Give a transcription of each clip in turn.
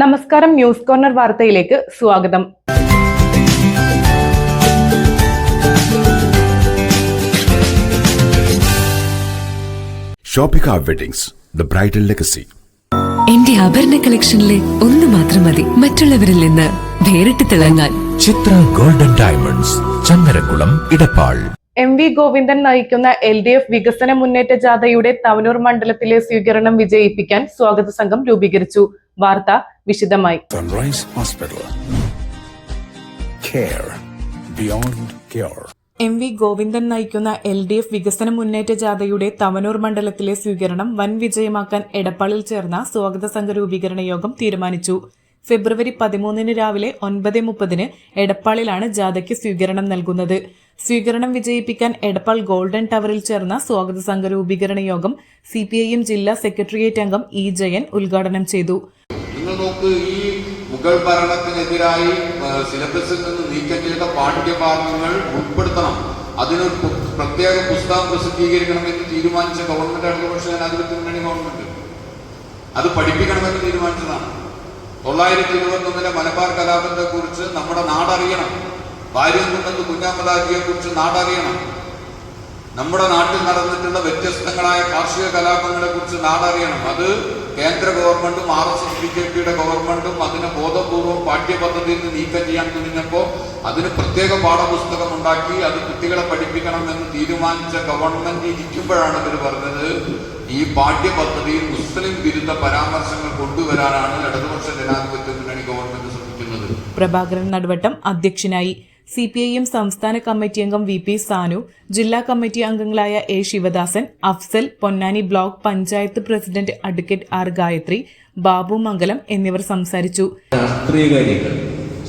നമസ്കാരം news corner വാർത്തയിലേക്ക് സ്വാഗതം. Shoppika weddings the bridal legacy എന്റെ ആഭരണ കളക്ഷനിലെ ഒന്ന് മാത്രം മതി. മറ്റുള്ളവരിൽ നിന്ന് വേറിട്ട് തിളങ്ങാൻ. Chithra golden diamonds Changaramkulam Edappal. M V Govindan നയിക്കുന്ന എൽ ഡി എഫ് വികസന മുന്നേറ്റ ജാഥയുടെ തവനൂർ മണ്ഡലത്തിലെ സ്വീകരണം വിജയിപ്പിക്കാൻ സ്വാഗത സംഘം രൂപീകരിച്ചു. വാർത്ത വിശദമായി. Sunrise hospital care beyond care M V Govindan നയിക്കുന്ന എൽ ഡി എഫ് വികസന മുന്നേറ്റ ജാഥയുടെ തവനൂർ മണ്ഡലത്തിലെ സ്വീകരണം വൻ വിജയമാക്കാൻ എടപ്പാളിൽ ചേർന്ന സ്വാഗത സംഘ രൂപീകരണ യോഗം തീരുമാനിച്ചു. ഫെബ്രുവരി പതിമൂന്നിന് രാവിലെ ഒൻപത് മുപ്പതിന് എടപ്പാളിലാണ് ജാഥയ്ക്ക് സ്വീകരണം നൽകുന്നത്. സ്വീകരണം വിജയിപ്പിക്കാൻ എടപ്പാൾ ഗോൾഡൻ ടവറിൽ ചേർന്ന സ്വാഗത സംഘ രൂപീകരണ യോഗം സി ജില്ലാ സെക്രട്ടേറിയറ്റ് അംഗം ഇ ജയൻ ഉദ്ഘാടനം ചെയ്തു. നിങ്ങൾ നോക്ക്. ഈ മുഗൾ ഭരണത്തിനെതിരായി സിലബസിൽ നിന്ന് നീക്കം ചെയ്ത പാഠ്യഭാഗങ്ങൾ ഉൾപ്പെടുത്തണം. അതിനൊരു പ്രത്യേക പുസ്തകം പ്രസിദ്ധീകരിക്കണമെന്ന് തീരുമാനിച്ച ഗവൺമെന്റ് ഇടതുപക്ഷ ജനാധിപത്യ മുന്നണി ഗവൺമെന്റ്. അത് പഠിപ്പിക്കണമെന്ന് തീരുമാനിച്ചതാണ്. തൊള്ളായിരത്തി ഇരുപത്തി ഒന്നിലെ മലബാർ കലാപത്തെ കുറിച്ച് നമ്മുടെ നാടറിയണം. ഭാര്യകുന്നത്ത് കുഞ്ഞാമലാജിയെ കുറിച്ച് നാടറിയണം. നമ്മുടെ നാട്ടിൽ നടന്നിട്ടുള്ള വ്യത്യസ്തങ്ങളായ കാർഷിക കലാപങ്ങളെ കുറിച്ച് നാടറിയണം. അത് കേന്ദ്ര ഗവൺമെന്റും R S S B J പിയുടെ ഗവൺമെന്റും അതിനെ ബോധപൂർവം പാഠ്യപദ്ധതിയിൽ നിന്ന് നീക്കം ചെയ്യാൻ തുനിഞ്ഞപ്പോൾ അതിന് പ്രത്യേക പാഠപുസ്തകം ഉണ്ടാക്കി അത് കുട്ടികളെ പഠിപ്പിക്കണം എന്ന് തീരുമാനിച്ച ഗവൺമെന്റ് ഇരിക്കുമ്പോഴാണ് ഇവർ പറഞ്ഞത് ഈ പാഠ്യപദ്ധതിയിൽ മുസ്ലിം വിരുദ്ധ പരാമർശങ്ങൾ കൊണ്ടുവരാനാണ് ഇടതുപക്ഷ ജനാധിപത്യ മുന്നണി ഗവൺമെന്റ് ശ്രമിക്കുന്നത്. പ്രഭാകരൻ നടുവട്ടം അധ്യക്ഷനായി സി പി ഐ എം സംസ്ഥാന കമ്മിറ്റി അംഗം വി പി സാനു ജില്ലാ കമ്മിറ്റി അംഗങ്ങളായ A Sivadasan Afsal Ponnani block panchayat president advocate R Gayathri Babu Mangalam എന്നിവർ സംസാരിച്ചു.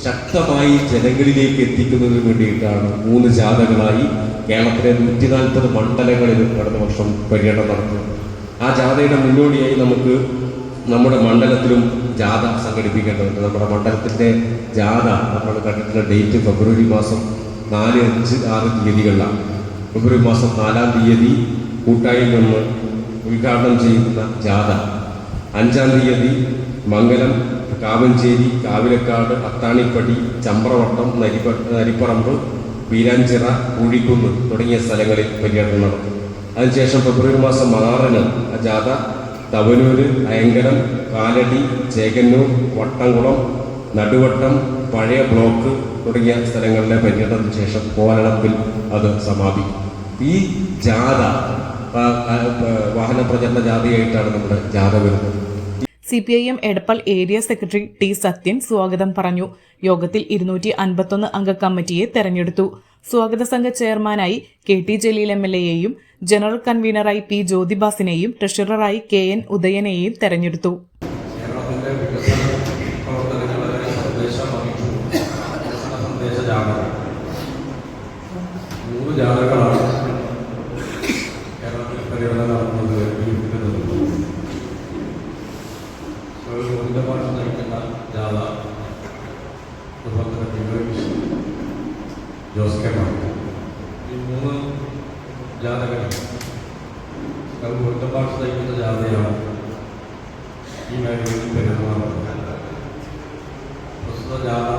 ശക്തമായി ജനങ്ങളിലേക്ക് എത്തിക്കുന്നതിന് വേണ്ടിയിട്ടാണ് മൂന്ന് ജാഥകളായി കേരളത്തിലെ നൂറ്റി നാൽപ്പത് മണ്ഡലങ്ങളിലും കടന്ന വർഷം പര്യടനം നടത്തുന്നത് ആ ജാഥയുടെ മുന്നോടിയായി നമുക്ക് നമ്മുടെ മണ്ഡലത്തിലും ജാഥ സംഘടിപ്പിക്കേണ്ടതുണ്ട്. നമ്മുടെ മണ്ഡലത്തിന്റെ ജാഥ നമ്മൾ കണ്ടിട്ടുള്ള ഡേറ്റ് ഫെബ്രുവരി മാസം നാല് അഞ്ച് ആറ് തീയതികളിലാണ്. ഫെബ്രുവരി മാസം നാലാം തീയതി കൂട്ടായിൽ നിന്ന് ഉദ്ഘാടനം ചെയ്യുന്ന ജാഥ. അഞ്ചാം തീയതി മംഗലം കാവഞ്ചേരി കാവിലക്കാട് അത്താണിപ്പടി ചമ്പ്രവട്ടം നരിപ്പ നരിപ്പറമ്പ് പീരാഞ്ചിറ പൂഴിക്കുന്ന് തുടങ്ങിയ സ്ഥലങ്ങളിൽ പര്യടനം നടത്തും അതിനുശേഷം ഫെബ്രുവരി മാസം ആറിന് ആ ജാഥ തവനൂര് അയങ്കരം കാലടി ചേകന്നൂർ വട്ടംകുളം നടുവട്ടം പഴയ ബ്ലോക്ക് തുടങ്ങിയ സ്ഥലങ്ങളിലെ പര്യടനത്തിന് ശേഷം കോലളപ്പിൽ അത് സമാപിക്കും. ഈ ജാഥ വാഹന പ്രചരണ ജാഥയായിട്ടാണ് നമ്മുടെ ജാഥ വരുന്നത്. C P I M Edappal area secretary T Sathyan സ്വാഗതം പറഞ്ഞു. യോഗത്തിൽ ഇരുന്നൂറ്റി അൻപത്തൊന്ന് അംഗ കമ്മിറ്റിയെ തെരഞ്ഞെടുത്തു. സ്വാഗത സംഘ ചെയർമാനായി K T Jaleel M L എയെയും general കൺവീനറായി പി ജ്യോതിബാസിനെയും ട്രഷററായി കെ എൻ ഉദയനെയും തെരഞ്ഞെടുത്തു. ജാഥകളാണ് കേരളത്തിൽ നടന്നത് വികസന സന്ദേശ ജാഥകൾ മൂന്ന് ജാഥകളാണ് കേരളത്തിൽ പര്യടനം നടത്തുന്നത് വീട്ടിൽ ഗോവിന്ദമാഷ നയിക്കുന്ന ജാഥ അതുപോലെ തന്നെ ബിനോയ് ജോസ് കെ ഈ മൂന്ന് ജാഥകളിൽ ഗോവിന്ദമാഷ നയിക്കുന്ന ജാതയാണ് ഈ മേഖലയിൽ പെരുമാറുന്നത്. പ്രസ്തുത ജാത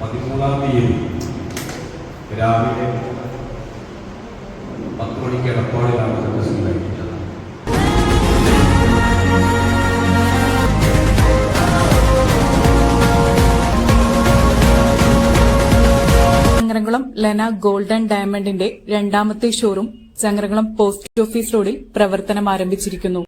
പതിമൂന്നാം തീയതി രാവിലെ പത്ത് മണിക്ക് എടപ്പാടിലാണ് ചങ്ങരംകുളം ലെന ഗോൾഡൻ ഡയമണ്ടിന്റെ രണ്ടാമത്തെ ഷോറൂം ചങ്ങരംകുളം പോസ്റ്റ് ഓഫീസ് റോഡിൽ പ്രവർത്തനം ആരംഭിച്ചിരിക്കുന്നു.